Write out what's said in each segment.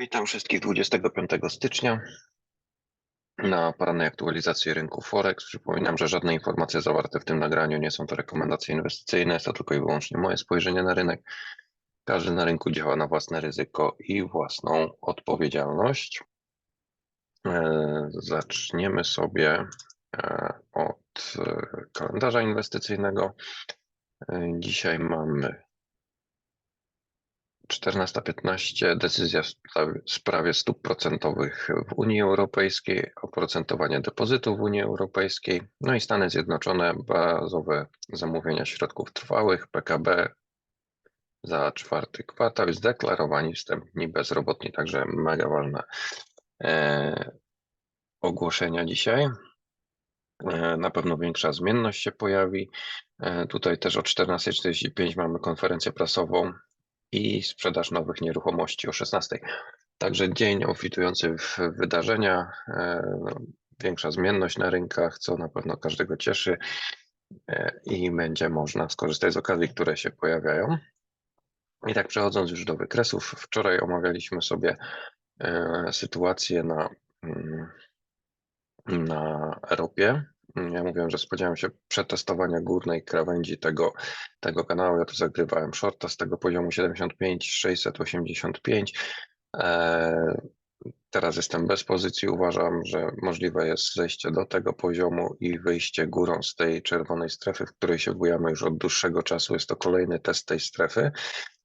Witam wszystkich 25 stycznia na porannej aktualizacji rynku Forex. Przypominam, że żadne informacje zawarte w tym nagraniu nie są to rekomendacje inwestycyjne, jest to tylko i wyłącznie moje spojrzenie na rynek. Każdy na rynku działa na własne ryzyko i własną odpowiedzialność. E, zaczniemy sobie e, od e, kalendarza inwestycyjnego. Dzisiaj mamy 14.15 decyzja w sprawie stóp procentowych w Unii Europejskiej, oprocentowanie depozytów w Unii Europejskiej, no i Stany Zjednoczone, bazowe zamówienia środków trwałych, PKB za czwarty kwartał zdeklarowani wstępni bezrobotni, także mega ważne e, ogłoszenia dzisiaj. E, na pewno większa zmienność się pojawi. E, tutaj też o 14.45 mamy konferencję prasową i sprzedaż nowych nieruchomości o 16. Także dzień obfitujący w wydarzenia, e, no, większa zmienność na rynkach, co na pewno każdego cieszy e, i będzie można skorzystać z okazji, które się pojawiają. I tak przechodząc już do wykresów, wczoraj omawialiśmy sobie e, sytuację na, mm, na ropie, ja mówiłem, że spodziewałem się przetestowania górnej krawędzi tego, tego kanału. Ja tu zagrywałem shorta z tego poziomu 75, 685. E, teraz jestem bez pozycji. Uważam, że możliwe jest zejście do tego poziomu i wyjście górą z tej czerwonej strefy, w której się bujamy już od dłuższego czasu. Jest to kolejny test tej strefy.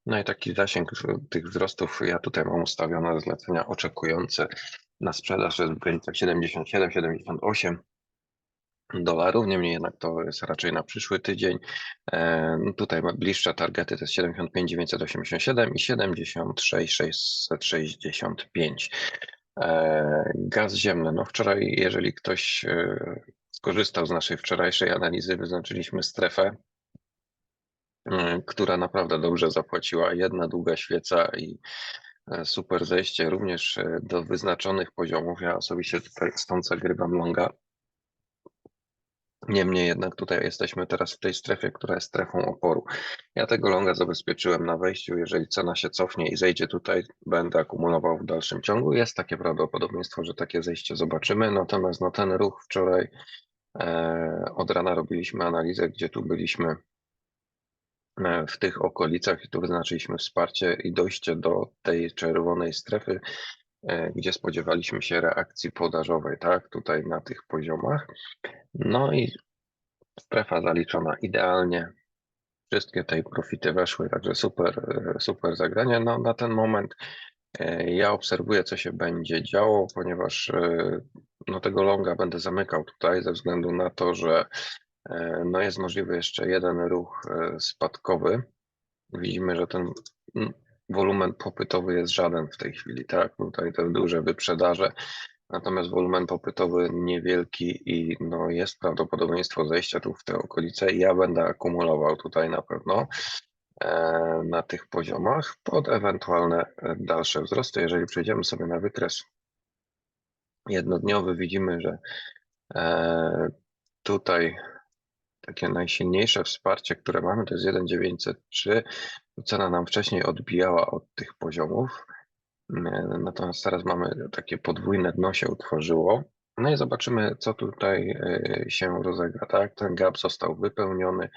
No i taki zasięg tych wzrostów ja tutaj mam ustawione zlecenia oczekujące na sprzedaż w granicach 77, 78 dolarów, niemniej jednak to jest raczej na przyszły tydzień. E, no tutaj bliższe targety to jest 75 987 i 76 665. E, gaz ziemny, no wczoraj jeżeli ktoś e, skorzystał z naszej wczorajszej analizy, wyznaczyliśmy strefę, która naprawdę dobrze zapłaciła. Jedna długa świeca i super zejście również do wyznaczonych poziomów. Ja osobiście tutaj stąd zagrywam longa Niemniej jednak tutaj jesteśmy teraz w tej strefie, która jest strefą oporu. Ja tego longa zabezpieczyłem na wejściu. Jeżeli cena się cofnie i zejdzie tutaj, będę akumulował w dalszym ciągu. Jest takie prawdopodobieństwo, że takie zejście zobaczymy. Natomiast no, ten ruch wczoraj e, od rana robiliśmy analizę, gdzie tu byliśmy e, w tych okolicach i tu wyznaczyliśmy wsparcie i dojście do tej czerwonej strefy, gdzie spodziewaliśmy się reakcji podażowej, tak, tutaj na tych poziomach. No i strefa zaliczona idealnie. Wszystkie tej profity weszły, także super, super zagranie. No, na ten moment e, ja obserwuję, co się będzie działo, ponieważ e, no, tego longa będę zamykał tutaj ze względu na to, że e, no, jest możliwy jeszcze jeden ruch spadkowy. Widzimy, że ten wolumen popytowy jest żaden w tej chwili, tak? Tutaj te duże wyprzedaże Natomiast wolumen popytowy niewielki i no jest prawdopodobieństwo zejścia tu w te okolice. Ja będę akumulował tutaj na pewno e, na tych poziomach pod ewentualne e, dalsze wzrosty. Jeżeli przejdziemy sobie na wykres jednodniowy, widzimy, że e, tutaj takie najsilniejsze wsparcie, które mamy, to jest 1,903. Cena nam wcześniej odbijała od tych poziomów. Natomiast teraz mamy takie podwójne dno się utworzyło. No i zobaczymy, co tutaj e, się rozegra. Tak, ten gap został wypełniony.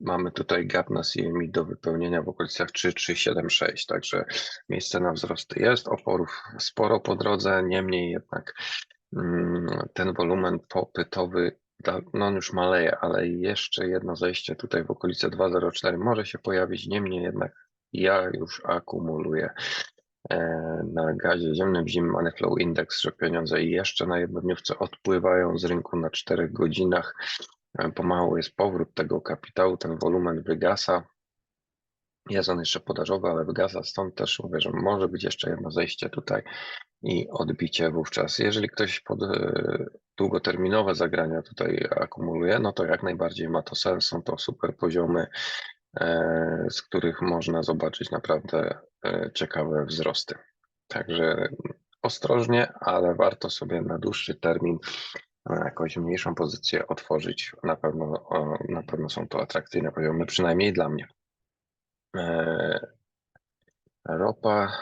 Mamy tutaj gap na CMI do wypełnienia w okolicach 3,376, także miejsce na wzrosty jest, oporów sporo po drodze, niemniej jednak mm, ten wolumen popytowy no on już maleje, ale jeszcze jedno zejście tutaj w okolice 2,04 może się pojawić, niemniej jednak ja już akumuluję E, na gazie ziemnym zim Money Flow Index, że pieniądze jeszcze na jednodniówce odpływają z rynku na 4 godzinach. E, pomału jest powrót tego kapitału, ten wolumen wygasa. Jest on jeszcze podażowy, ale wygasa, stąd też mówię, że może być jeszcze jedno zejście tutaj i odbicie wówczas. Jeżeli ktoś pod e, długoterminowe zagrania tutaj akumuluje, no to jak najbardziej ma to sens, są to super poziomy E, z których można zobaczyć naprawdę e, ciekawe wzrosty. Także ostrożnie, ale warto sobie na dłuższy termin jakąś mniejszą pozycję otworzyć. Na pewno, na pewno są to atrakcyjne poziomy, przynajmniej dla mnie. E, ropa,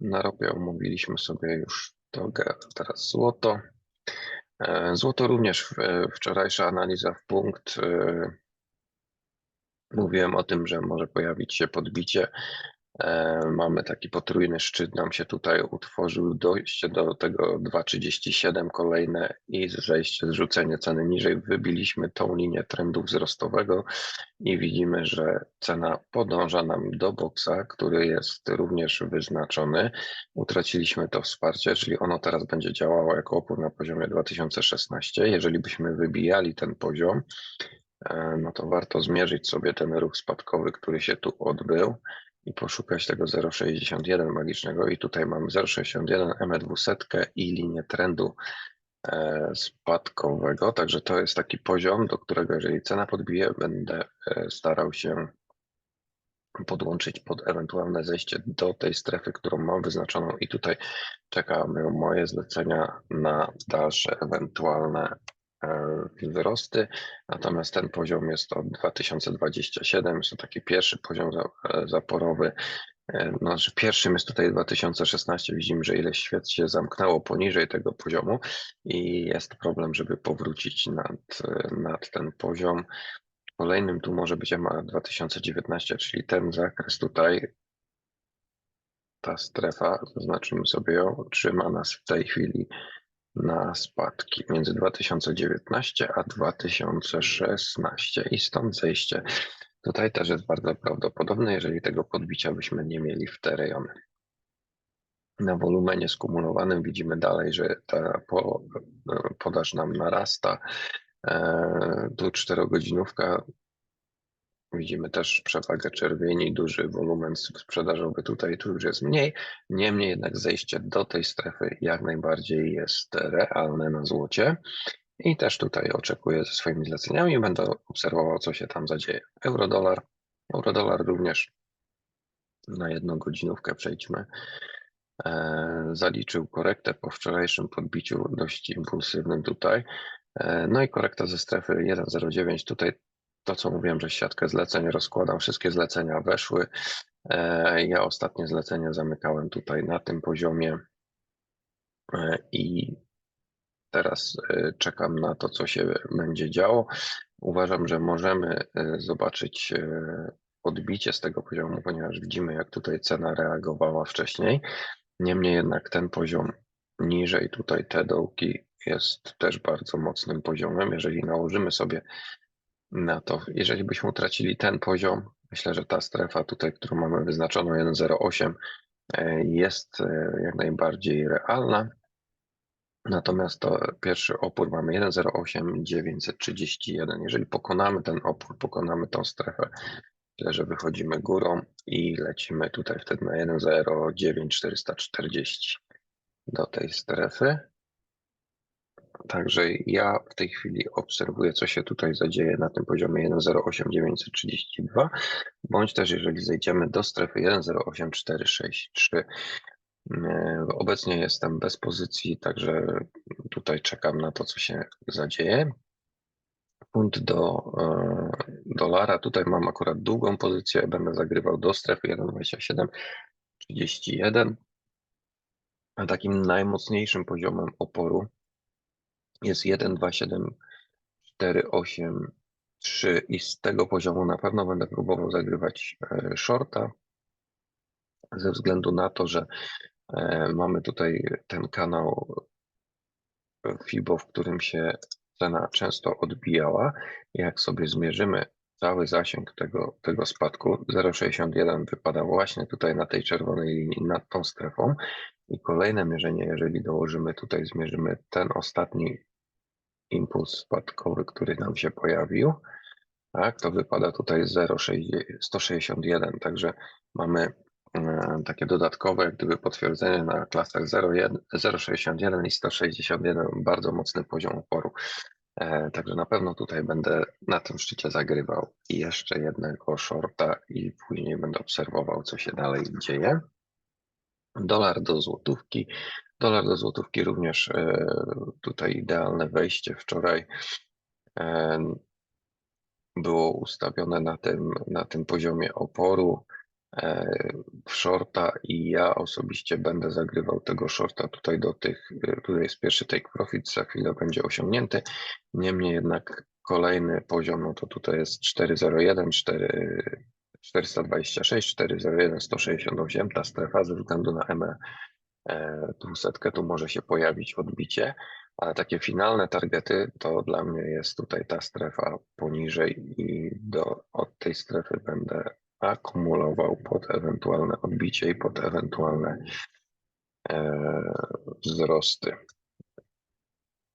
na ropie omówiliśmy sobie już togę, teraz złoto. E, Złoto również wczorajsza analiza w punkt. e, Mówiłem o tym, że może pojawić się podbicie. E, Mamy taki potrójny szczyt, nam się tutaj utworzył dojście do tego 2,37 kolejne i zejście, zrzucenie ceny niżej. Wybiliśmy tą linię trendu wzrostowego i widzimy, że cena podąża nam do boksa, który jest również wyznaczony. Utraciliśmy to wsparcie, czyli ono teraz będzie działało jako opór na poziomie 2016. Jeżeli byśmy wybijali ten poziom, e, no to warto zmierzyć sobie ten ruch spadkowy, który się tu odbył i poszukać tego 0,61 magicznego. I tutaj mamy 0,61 ME200 i linię trendu e, spadkowego, także to jest taki poziom, do którego jeżeli cena podbije, będę e, starał się podłączyć pod ewentualne zejście do tej strefy, którą mam wyznaczoną. I tutaj czekają moje zlecenia na dalsze ewentualne wzrosty. Natomiast ten poziom jest to 2027, jest to taki pierwszy poziom e, zaporowy. E, No, że pierwszym jest tutaj 2016. Widzimy, że ileś świat się zamknęło poniżej tego poziomu i jest problem, żeby powrócić nad, e, nad ten poziom. Kolejnym tu może być EMA 2019, czyli ten zakres tutaj, ta strefa, zaznaczymy sobie ją, trzyma nas w tej chwili na spadki między 2019 a 2016 i stąd zejście. Tutaj też jest bardzo prawdopodobne, jeżeli tego podbicia byśmy nie mieli w te rejony. Na wolumenie skumulowanym widzimy dalej, że ta po, podaż nam narasta. E, Tu czterogodzinówka Widzimy też przewagę czerwieni, duży wolumen sprzedażowy tutaj, tu już jest mniej. Niemniej jednak zejście do tej strefy jak najbardziej jest realne na złocie. I też tutaj oczekuję ze swoimi zleceniami, będę obserwował, co się tam zadzieje. Eurodolar, eurodolar również na jedną godzinówkę przejdźmy. E, Zaliczył korektę po wczorajszym podbiciu dość impulsywnym tutaj. E, No i korekta ze strefy 1.09. Tutaj to, co mówiłem, że siatkę zleceń rozkładam, wszystkie zlecenia weszły. E, Ja ostatnie zlecenie zamykałem tutaj na tym poziomie e, i teraz e, czekam na to, co się będzie działo. Uważam, że możemy zobaczyć odbicie z tego poziomu, ponieważ widzimy, jak tutaj cena reagowała wcześniej. Niemniej jednak ten poziom niżej, tutaj te dołki, jest też bardzo mocnym poziomem. Jeżeli nałożymy sobie na to, jeżeli byśmy utracili ten poziom, myślę, że ta strefa tutaj, którą mamy wyznaczoną 1,08 e, jest e, jak najbardziej realna. Natomiast to pierwszy opór mamy 1,08 931. Jeżeli pokonamy ten opór, pokonamy tą strefę, tyle że wychodzimy górą i lecimy tutaj wtedy na 1,09 440 do tej strefy. Także ja w tej chwili obserwuję, co się tutaj zadzieje na tym poziomie 1,08932, bądź też jeżeli zejdziemy do strefy 1,08463. Yy, Obecnie jestem bez pozycji, także tutaj czekam na to, co się zadzieje. Punt do e, dolara. Tutaj mam akurat długą pozycję, będę zagrywał do strefy 1,2731. A takim najmocniejszym poziomem oporu jest 1,27483 i z tego poziomu na pewno będę próbował zagrywać e, shorta ze względu na to, że e, mamy tutaj ten kanał FIBO, w którym się cena często odbijała. Jak sobie zmierzymy cały zasięg tego, tego spadku, 0,61 wypada właśnie tutaj na tej czerwonej linii nad tą strefą i kolejne mierzenie, jeżeli dołożymy tutaj, zmierzymy ten ostatni impuls spadkowy, który nam się pojawił, tak, to wypada tutaj 0,161, także mamy e, takie dodatkowe jak gdyby potwierdzenie na klasach 0,1 0,61 i 161, bardzo mocny poziom oporu. E, Także na pewno tutaj będę na tym szczycie zagrywał i jeszcze jednego shorta i później będę obserwował, co się dalej dzieje. Dolar do złotówki. Dolar do złotówki również e, tutaj idealne wejście wczoraj e, było ustawione na tym, na tym poziomie oporu. e, w shorta i ja osobiście będę zagrywał tego shorta tutaj do tych, tutaj jest pierwszy take profit, za chwilę będzie osiągnięty. Niemniej jednak kolejny poziom, no to tutaj jest 401, 4, 426, 401, 168, ta strefa ze względu na ME e, 200 tu może się pojawić odbicie, ale takie finalne targety to dla mnie jest tutaj ta strefa poniżej i do, od tej strefy będę akumulował pod ewentualne odbicie i pod ewentualne e, wzrosty.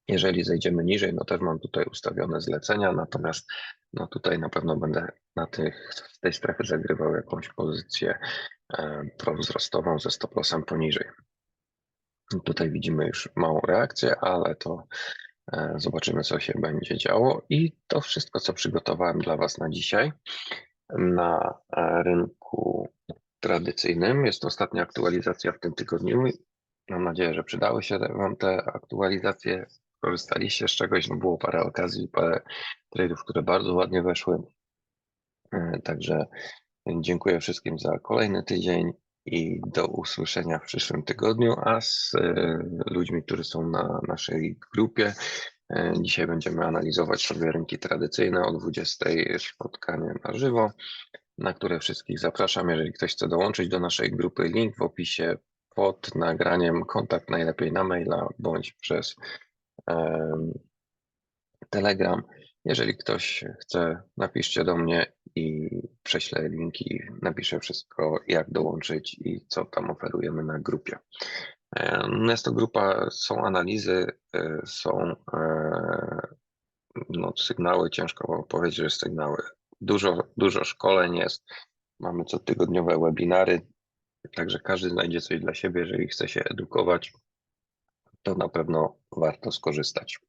Jeżeli zejdziemy niżej, no też mam tutaj ustawione zlecenia, natomiast no tutaj na pewno będę na tych, z tej strefy zagrywał jakąś pozycję e, prowzrostową ze stop lossem poniżej. Tutaj widzimy już małą reakcję, ale to e, zobaczymy, co się będzie działo. I to wszystko, co przygotowałem dla Was na dzisiaj na e, rynku tradycyjnym. Jest to ostatnia aktualizacja w tym tygodniu. Mam nadzieję, że przydały się Wam te aktualizacje. Korzystaliście z czegoś. No było parę okazji, parę tradeów, które bardzo ładnie weszły. E, Także dziękuję wszystkim za kolejny tydzień i do usłyszenia w przyszłym tygodniu, a z e, ludźmi, którzy są na naszej grupie. e, Dzisiaj będziemy analizować sobie rynki tradycyjne o 20 spotkanie na żywo, na które wszystkich zapraszam. Jeżeli ktoś chce dołączyć do naszej grupy, link w opisie pod nagraniem, kontakt najlepiej na maila bądź przez em, Telegram. Jeżeli ktoś chce, napiszcie do mnie i prześlę linki, napiszę wszystko, jak dołączyć i co tam oferujemy na grupie. Jest to grupa, są analizy, e, są e, no, sygnały, ciężko powiedzieć, że sygnały. Dużo, dużo szkoleń jest, mamy cotygodniowe webinary, także każdy znajdzie coś dla siebie, jeżeli chce się edukować, to na pewno warto skorzystać.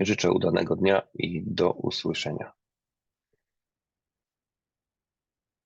Życzę udanego dnia i do usłyszenia.